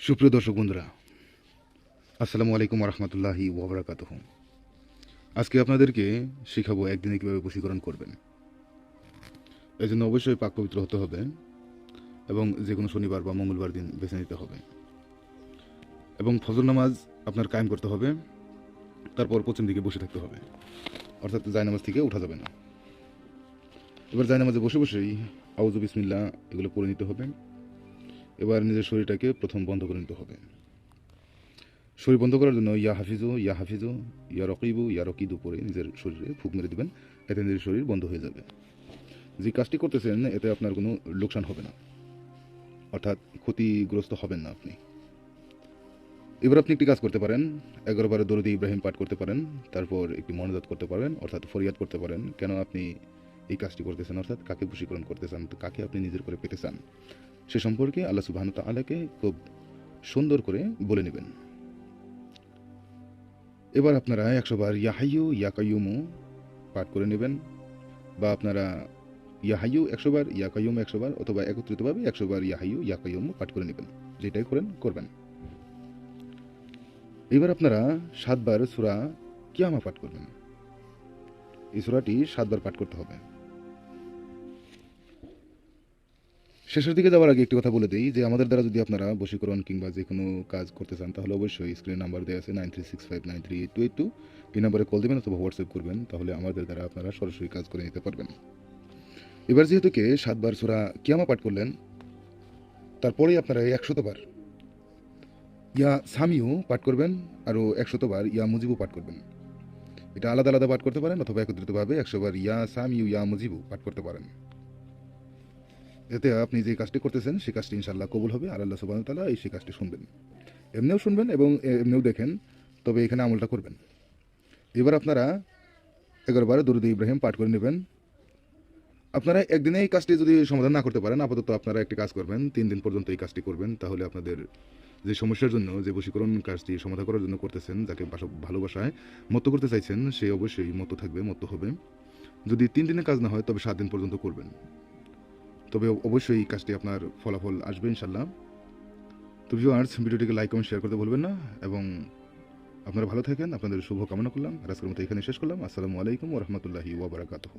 সুপ্রিয় দর্শক বন্ধুরা, আসসালামু আলাইকুম রহমতুল্লাহি ওবরাকাত আজকে আপনাদেরকে শেখাবো একদিনে কীভাবে বশীকরণ করবেন। এই জন্য অবশ্যই পাক পবিত্র হতে হবে এবং যে কোনো শনিবার বা মঙ্গলবার দিন বেছে নিতে হবে। এবং ফজল নামাজ আপনার কায়েম করতে হবে, তারপর পশ্চিম দিকে বসে থাকতে হবে। অর্থাৎ জায়নামাজ থেকে উঠা যাবে না। এবার জায়নামাজে বসে বসেই আউজু বিসমিল্লা এগুলো পড়ে নিতে হবে। এবার নিজের শরীরটাকে প্রথম বন্ধ করে নিতে হবে। শরীর বন্ধ করার জন্য ইয়া হাফিজু ইয়া হাফিজু, ইয়া রকিবু, ইয়া রকিদু পরে নিজের শরীরে ফুক মেরে দেবেন, এতে নিজের শরীর বন্ধ হয়ে যাবে। যে কাজটি করতেছেন, এতে আপনার কোনো লোকসান হবে না। অর্থাৎ ক্ষতিগ্রস্ত হবেন না আপনি। এবার আপনি একটি কাজ করতে পারেন, এগারো বারে দরুদি ইব্রাহিম পাঠ করতে পারেন, তারপর একটি মনোজাত করতে পারেন, অর্থাৎ ফরিয়াদ করতে পারেন। কেন আপনি এই কাজটি করতেছেন? অর্থাৎ কাকে বশীকরণ করতে চান? কাকে আপনি নিজের করে পেতে চান? সে সম্পর্কে আল্লাহ সুবাহ তালাকে খুব সুন্দর করে বলে নেবেন। এবার আপনারা একশো বার ইয়াহাইয়ু, ইয়াকাইয়ুমু পাঠ করে নেবেন বা আপনারা ইয়াহাইয়ু একশো বার, ইয়াকাইয়ুম একশো বার অথবা একত্রিতভাবে একশো বার ইয়াহাইয়ু, ইয়াকাইয়ুমু পাঠ করে নেবেন। যেটাই করেন, করবেন। এবার আপনারা সাতবার সুরা কিয়ামা পাঠ করবেন। এই সুরাটি সাতবার পাঠ করতে হবে। শেষের দিকে যাওয়ার আগে একটি কথা বলে দিই যে আমাদের দ্বারা যদি আপনারা বশীকরণ কিংবা যে কোনো কাজ করতে চান, তাহলে অবশ্যই স্ক্রিন নাম্বার দেওয়া আছে nine three six five nine three eight two eight two. এই নাম্বারে কল দেবেন অথবা হোয়াটসঅ্যাপ করবেন, তাহলে আমাদের দ্বারা আপনারা সরাসরি কাজ করে নিতে পারবেন। এবার যেহেতু কে, সাতবার সুরা কিয়ামা পাঠ করলেন, তারপরেই আপনারা এই একশতবার ইয়া সামিও পাঠ করবেন আরও একশতবার ইয়া মুজিবু পাঠ করবেন। এটা আলাদা আলাদা পাঠ করতে পারেন অথবা একত্রিতভাবে একশোবার ইয়া সামিউ, ইয়া মুজিবু পাঠ করতে পারেন। এতে আপনি যে কাজটি করতেছেন সেই কাজটি ইনশাল্লাহ কবুল হবে। আর আল্লাহ সুবাহ তালা এই সেই কাজটি শুনবেন। এমনিও শুনবেন এবং এমনিও দেখেন, তবে এখানে আমলটা করবেন। এবার আপনারা এগারোবার দরুদ ইব্রাহিম পাঠ করে নেবেন। আপনারা একদিনে এই কাজটি যদি সমাধান না করতে পারেন, আপাতত আপনারা একটি কাজ করবেন, তিন দিন পর্যন্ত এই কাজটি করবেন। তাহলে আপনাদের যে সমস্যার জন্য, যে বশীকরণ কাজটি সমাধান করার জন্য করতেছেন, যাকে বাসা- ভালোবাসায় মত করতে চাইছেন, সে অবশ্যই মত থাকবে মত হবে। যদি তিন দিনের কাজ না হয়, তবে সাত দিন পর্যন্ত করবেন। তবে অবশ্যই এই কাজটি আপনার ফলাফল আসবে ইনশাল্লাহ তো ভিউয়ার্স ভিডিওটিকে লাইক কমেন্ট শেয়ার করতে ভুলবেন না এবং আপনারা ভালো থাকেন, আপনাদের শুভকামনা করলাম। আর আজকের মতো এখানে শেষ করলাম। আসসালামু আলাইকুম ওরহমতুল্লাহি ওবরাকাতহ